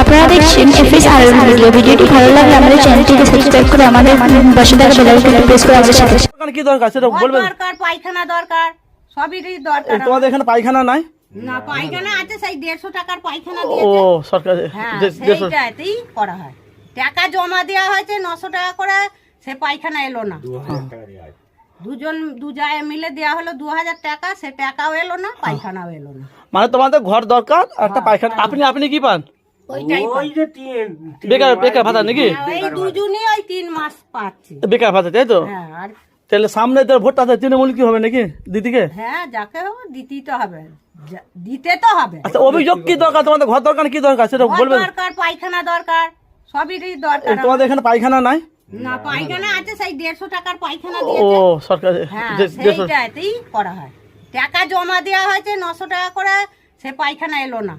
আপনারা দেখছেন এফএস আর ভিডিও ভিডিওটি ভালো লাগলে আমাদের চ্যানেলটিকে সাবস্ক্রাইব করে আমাদের পাশে থাকা বেল আইকনটি প্রেস করে আমাদের সাথে কি দরকার? সেটা বলবেন। দরকার পায়খানা দরকার। সবেরই দরকার তোমাদের এখানে পায়খানা নাই? না পায়খানা আছে সেই দেড়শো টাকার পায়খানা ও সরকার হ্যাঁ সেইটাতেই করা হয়। টাকা জমা দেওয়া হয়েছে নশো টাকা করে সে পায়খানা এলো না। দুজন দু জায় মিলে দেওয়া হলো দু হাজার টাকা সে টাকাও এলো না পায়খানাও এলো না। মানে তোমাদের ঘর দরকার একটা পায়খানা। আপনি আপনি কি পান। বেকার বেকার ভাতা নাকি? দুজনই ওই তিন মাস পাচ্ছি। বেকার ভাতা তাই তো? তাহলে সামনে তো ভোটটা আছে তৃণমূল কি হবে নাকি? দিদিকে? হ্যাঁ যাকে হোক দিতেই তো হবে। দিতে তো হবে। আচ্ছা অভিযোগ কি দরকার? তোমাদের ঘর দরকার কি দরকার? সেটা দরকার পায়খানা দরকার সবেরই দরকার তোমাদের এখানে পায়খানা নাই? না পায়খানা আছে সেই দেড়শো টাকার পায়খানা ও সরকার হ্যাঁ সেইটাতেই করা হয়। টাকা জমা দেওয়া হয়েছে নশো টাকা করে সে পায়খানা এলো না।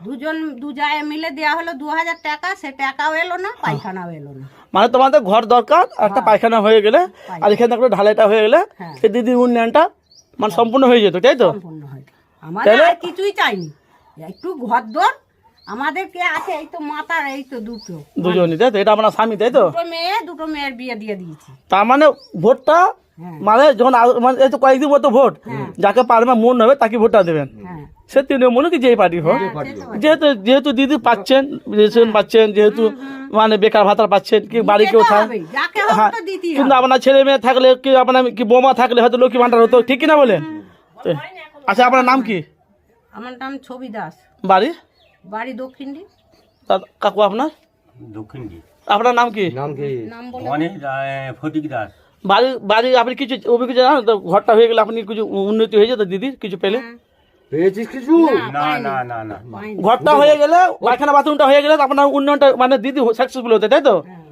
দুজন দু মিলে দেওয়া হলো দু হাজার টাকা সে টাকাও এলো না পায়খানাও এলো না। মানে তোমাদের ঘর দরকার আর একটা পায়খানা হয়ে গেলে আর এখানে একটা ঢালাইটা হয়ে গেলে হ্যাঁ। সে দিদির উন্নয়নটা মানে সম্পূর্ণ হয়ে যেত তাই তো? সম্পূর্ণ হয় আমাদের আর কিছুই চাইনি। একটু ঘর দর আমাদের কে আছে? এই তো মাতার এই তো দুটো। দুজনই তাই তো? এটা আপনার স্বামী তাই তো? দুটো মেয়ে দুটো মেয়ের বিয়ে দিয়ে দিয়েছি। তার মানে ভোটটা হ্যাঁ। মানে যখন মানে এই তো কয়েকদিন মতো ভোট যাকে পারবে মন হবে তাকে ভোটটা দেবেন। হ্যাঁ। সে তৃণমূল কি যেই পার্টি হোক। যেহেতু যেহেতু দিদি পাচ্ছেন রেশন পাচ্ছেন যেহেতু মানে বেকার ভাতা পাচ্ছেন কি বাড়ি কেউ থাক হ্যাঁ। কিন্তু আপনার ছেলে মেয়ে থাকলে কি আপনার কি বোমা থাকলে হয়তো লক্ষ্মী ভান্ডার হতো ঠিক কিনা বলেন? তো, আচ্ছা আপনার নাম কি? আমার নাম ছবি দাস। বাড়ি? বাড়ি দক্ষিণ দিক। তা- কাকু আপনার? দক্ষিণ দিক। আপনার নাম কি? নাম বলে অনেক ফটিক দাস। বাড়ি বাড়ি আপনি কিছু অভিজ্ঞতা জানেন? তো ঘরটা হয়ে গেলে আপনি কিছু উন্নতি হয়ে যেত দিদি কিছু পেলে? না না না না ঘরটা হয়ে গেলে পায়খানা বাথরুমটা হয়ে গেলে তো আপনার উন্নয়নটা মানে দিদি সাকসেসফুল হতে তাই তো? হ্যাঁ।